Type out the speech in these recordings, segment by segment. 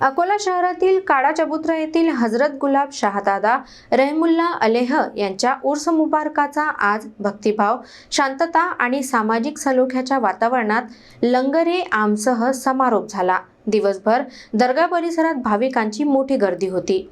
अकोला शहरातील काडा चबुत्रा येथील हजरत गुलाब शाहदादा रहमुल्ला अलेह यांच्या उर्स मुबारकाचा आज भक्तिभाव शांतता आणि सामाजिक सलोख्याच्या वातावरणात लंगरे आमसह समारोप झाला. दिवसभर दर्गा परिसरात भाविकांची मोठी गर्दी होती.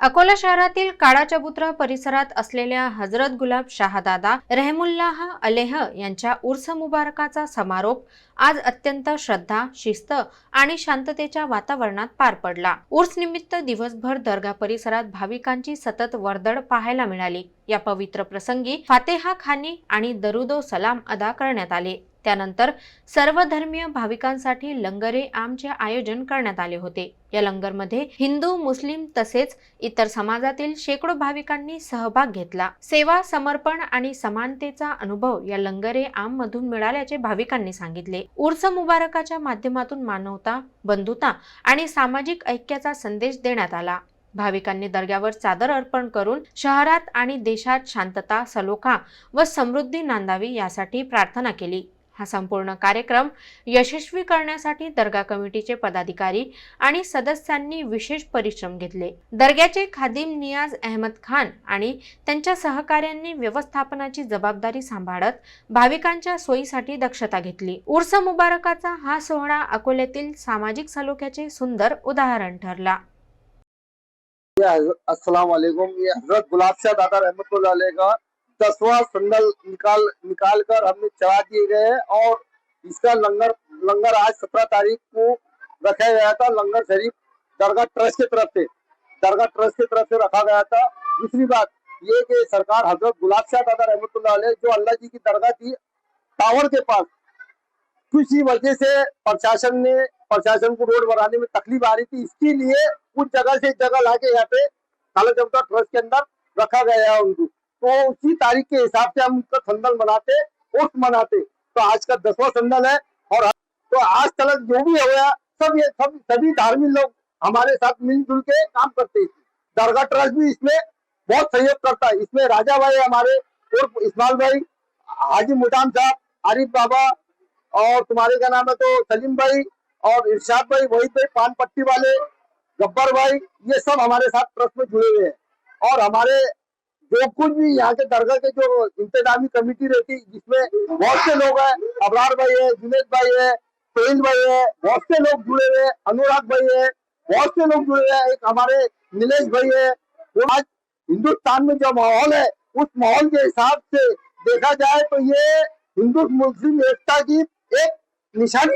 अकोला शहरातील काळा चबुत्रा परिसरात असलेल्या हजरत गुलाब शाहदादा रहमुल्लाह अलेह यांच्या उर्स मुबारकाचा समारोप आज अत्यंत श्रद्धा शिस्त आणि शांततेच्या वातावरणात पार पडला. उर्स निमित्त दिवसभर दर्गा परिसरात भाविकांची सतत वर्दळ पाहायला मिळाली. या पवित्र प्रसंगी फातेहा खानी आणि दरुदो सलाम अदा करण्यात आले. त्यानंतर सर्वधर्मीय भाविकांसाठी लंगरे आमचे आयोजन करण्यात आले होते. या लंगरमध्ये हिंदू मुस्लिम तसेच इतर समाजातील शेकडो भाविकांनी सहभाग घेतला. सेवा समर्पण आणि समानतेचा अनुभव या लंगरे आम मधून मिळाल्याचे भाविकांनी सांगितले. उर्स मुबारकाच्या माध्यमातून मानवता बंधुता आणि सामाजिक ऐक्याचा संदेश देण्यात आला. भाविकांनी दर्ग्यावर चादर अर्पण करून शहरात आणि देशात शांतता सलोखा व समृद्धी नांदावी यासाठी प्रार्थना केली. हा संपूर्ण कार्यक्रम यशस्वी करण्यासाठी दर्गा कमिटीचे पदाधिकारी आणि सदस्यांनी विशेष परिश्रम घेतले. दर्ग्याचे खादिम नियाज अहमद खान आणि त्यांच्या सहकाऱ्यांनी व्यवस्थापनाची जबाबदारी सांभाळत भाविकांच्या सोयीसाठी दक्षता घेतली. उर्स मुबारकाचा हा सोहळा अकोल्यातील सामाजिक सलोख्याचे सुंदर उदाहरण ठरला. अस्सलाम वालेकुम ये हज़रत गुलाब शाह दादा अलैह का दसवां संदल निकाल निकाल कर हमने चढ़ा दिए गए और इसका लंगर लंगर आज सत्रह तारीख को रखा गया था। लंगर शरीफ दरगाह ट्रस्ट की तरफ़ से, दरगाह ट्रस्ट की तरफ़ से रखा गया था। दूसरी बात ये कि सरकार हज़रत गुलाब शाह दादा रहमत जो अल्लाह जी की दरगाह थी टावर के पास किसी वजह से प्रशासन ने, प्रशासन को रोड बनाने में तकलीफ़ आ रही थी। इसके लिए कुछ जगह से जगह लाके यहाँ पे काला जमता ट्रस्ट के अंदर रखा गया है उनको। तो उसी तारीख के हिसाब से हम उनका संदल मनाते उर्स मनाते। तो आज का दसवां संदल है और तो आज तक जो भी हुआ सब ये सब सभी धार्मिक लोग हमारे साथ मिलजुल के काम करते हैं। दरगाह ट्रस्ट भी इसमें बहुत सहयोग करता है। इसमें राजा भाई हमारे उर्फ़ इस्माइल भाई, हाजी मुदाम साहब, आरिफ बाबा और तुम्हारे का नाम है तो सलीम भाई और इरशाद भाई वही पे पान पट्टी वाले गब्बर भाई, ये सब हमारे साथ ट्रस्ट में जुड़े हुए हैं। और हमारे जो कुछ भी यहाँ के दरगाह के जो इंतजामी कमेटी रहती जिसमें बहुत से लोग हैं, अबरार भाई है, जुनेद भाई है सोहेल भाई है, बहुत से लोग जुड़े हुए अनुराग भाई है, बहुत से लोग जुड़े हुए हैं, एक हमारे नीलेश भाई है। वो आज हिंदुस्तान में जो माहौल है, उस माहौल के हिसाब से देखा जाए तो ये हिंदू मुस्लिम एकता की एक निशानी